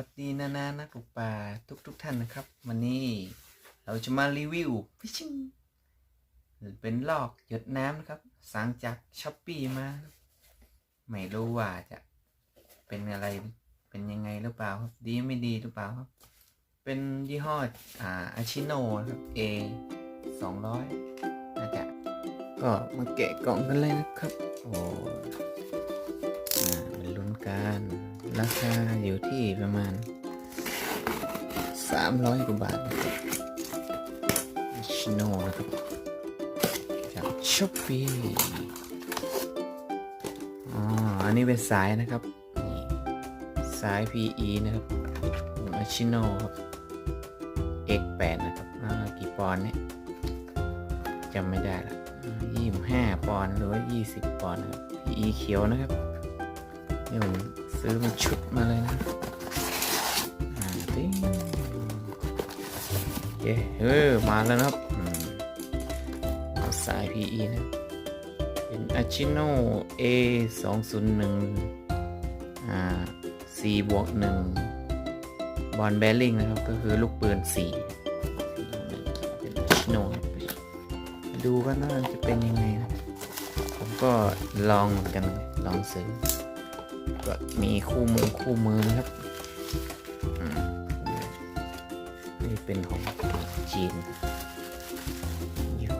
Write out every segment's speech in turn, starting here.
วัสดีนานานักตกปลาทุกทุกท่านนะครับ วันนี้เราจะมารีวิวฟิชชิงเป็นลอกหยดน้ำนะครับ สั่งจากช้อปปี้มา ไม่รู้ว่าจะเป็นอะไรเป็นยังไงหรือเปล่าครับ ดีไม่ดีหรือเปล่าครับ เป็นยี่ห้ออ่าอาชิโนะครับ A สองร้อยน่าจะก็มาแกะกล่องกันเลยนะครับ โอ้อ่าเป็นลุ้นกัน ราคาอยู่ที่ประมาณ 300กว่าบาทนะครับชิโนนะครับจากช้อปปี้อ๋ออันนี้เป็นสายนะครับ สาย PE นะครับของอาชิโนครับ X8 นะครับ อ่า กี่ปอนด์เนี่ยจำไม่ได้ละยี่สิบห้าปอนด์หรือว่ายี่สิบปอนด์นะครับ PE เขียวนะครับนี่ผม ซื้อเป็นชุดมาเลยนะอ่าติ๊งโอเคเออมาแล้วนะครับเอาสาย PE นะ เป็น Achino A 2 0 1อ่า4บวก1บอลแบริ่งนะครับ ก็คือลูกปืน 4 เป็น Achino ครับมาดูกันว่าจะเป็นยังไงนะ ผมก็ลองเหมือนกัน ลองซื้อ ก็มีคู่มือคู่มือนะครับอืมนี่เป็นของจีนยู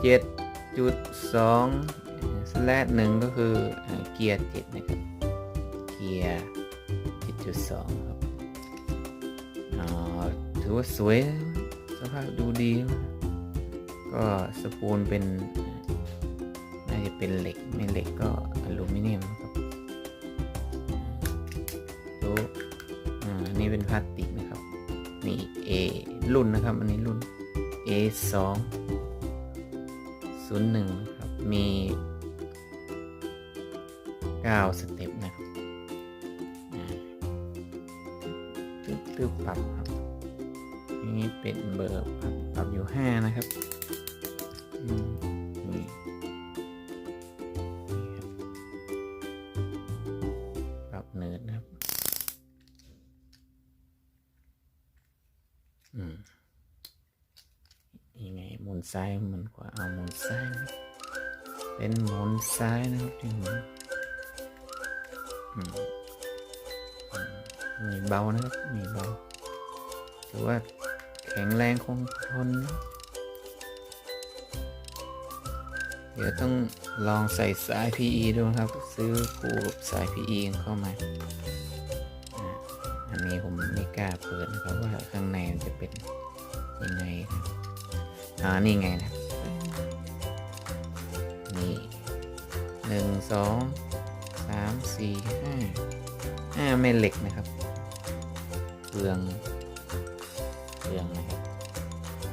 เจ็ดจุดสองสแลดหนึ่งก็คือเกียร์เจ็ดนะครับ เกียร์เจ็ดจุดสองครับอ่าถือว่าสวยสภาพดูดี ก็สปูนเป็น จะเป็นเหล็กไม่เหล็กก็อลูมิเนียมครับดูอันนี้เป็นพลาสติกนะครับนี่ A รุ่นนะครับ อันนี้รุ่น A 2 0 1นะครับ มี 9 สเต็ปนะครับตึ๊บตึ๊บปรับครับนนี้เป็นเบอร์ปรับปรับอยู่ 5 นะครับ นซ้ายหมุนขวาเอาหมุนซ้ายเป็นหมุนซ้ายนะครับที่หมุนมีเบานะครับมีเบาถือว่าแข็งแรงคงทนนะเดี๋ยวต้องลองใส่สาย PE ดูนะครับ ซื้อคู่สาย PE เข้ามา อันนี้ผมไม่กล้าเปิดนะครับว่าข้างในมันจะเป็นยังไงครับ อ่านี่ไงนะนี่หนึ่งสองสามสี่ห้าห้าแม่เหล็กนะครับเปลืองเปลืองนะครับ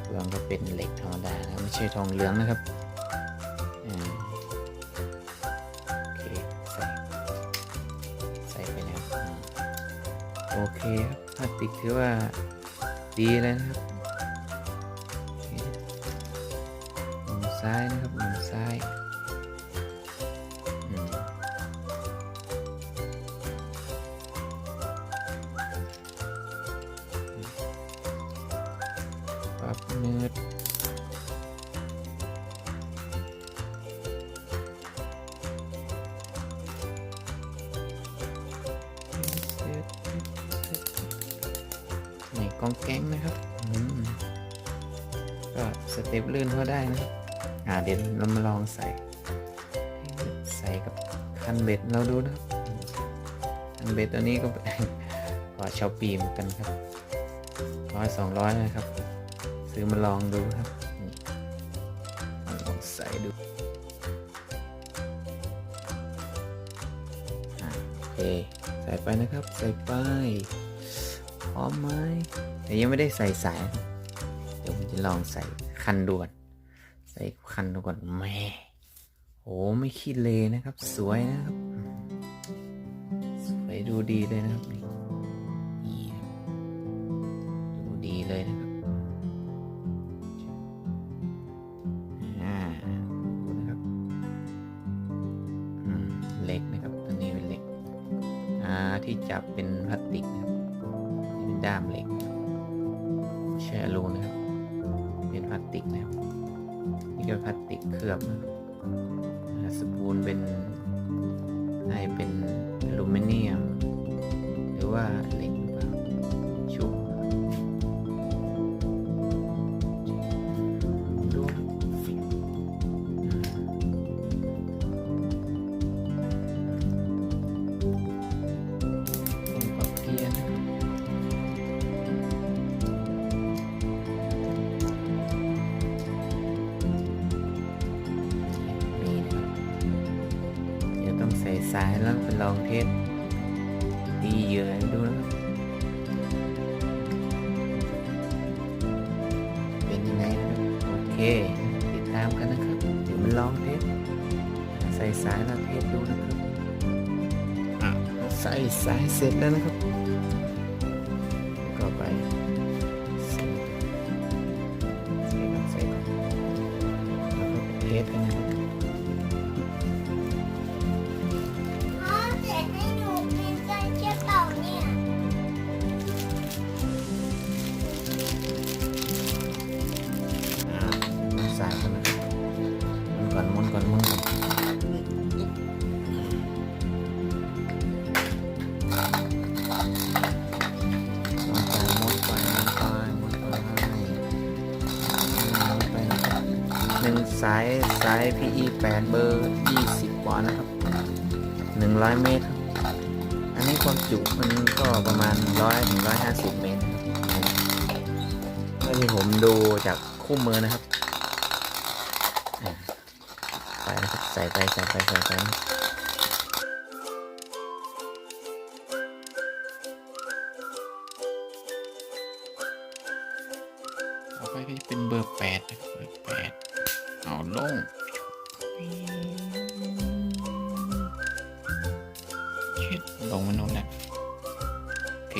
เปลืองก็เป็นเหล็กธรรมดานะไม่ใช่ทองเหลืองนะครับโอเคใส่ใส่ไปแล้วโอเคครับพลาสติกถือว่าดีเลยนะครับ ซ้ายนะครับหมุนซ้ายปรับเนื้อนี่กองแก๊งนะครับก็สเต็ปลื่นพอได้นะครับ อ่าเดี๋ยวเรามาลองใส่ ใส่กับคันเบ็ดเราดูนะคันเบ็ดตัวนี้ก็ขอชาวปีมกันครับร้อยสองร้อยนะครับ ซื้อมาลองดูครับลองใส่ดูอ่าโอเคใส่ไปนะครับ ใส่ไปพร้อมไหมแต่ยังไม่ได้ใส่สาย เดี๋ยวผมจะลองใส่คันด่วน ใส่คันด่วนแม่โอ้ไม่ขี้เลยนะครับ สวยนะครับ สวยดูดีเลยนะครับนี่นี่ครับดูดีเลยนะครับเล็กนะครับตัวนี้เป็นเล็กอ่าที่จับเป็นพลาสติกนะครับเป็นด้ามเหล็กแช่รูนะครับ เป็นพลาสติกนะครับ นี่ก็พลาสติกเคลือบสปูนเป็นให้เป็นอลูมิเนียม หรือว่าเหล็ก ล้วไปลองเทสตีเหยื่อให้ดูนะครับเป็นยังไงนะครับโอเคติดตามกันนะครับเดี๋ยวมันลองเทสใส่สายแล้วเทสดูนะครับอะใส่สายเสร็จแล้วนะครับแล้วก็ไปายสาย PE 8 เบอร์ 20วัตต์นะครับ 100 เมตร อันนี้ความจุมันก็ประมาณ 100ถึง150 เมตรเมื่อที่ผมดูจากคู่มือนะครับ ไปนะครับ ใส่ไป ใส่ไป ใส่ไปเอาไปเป็นเบอร์8นะครับเบอร์8าวลงลงมาโน่นนะโอเค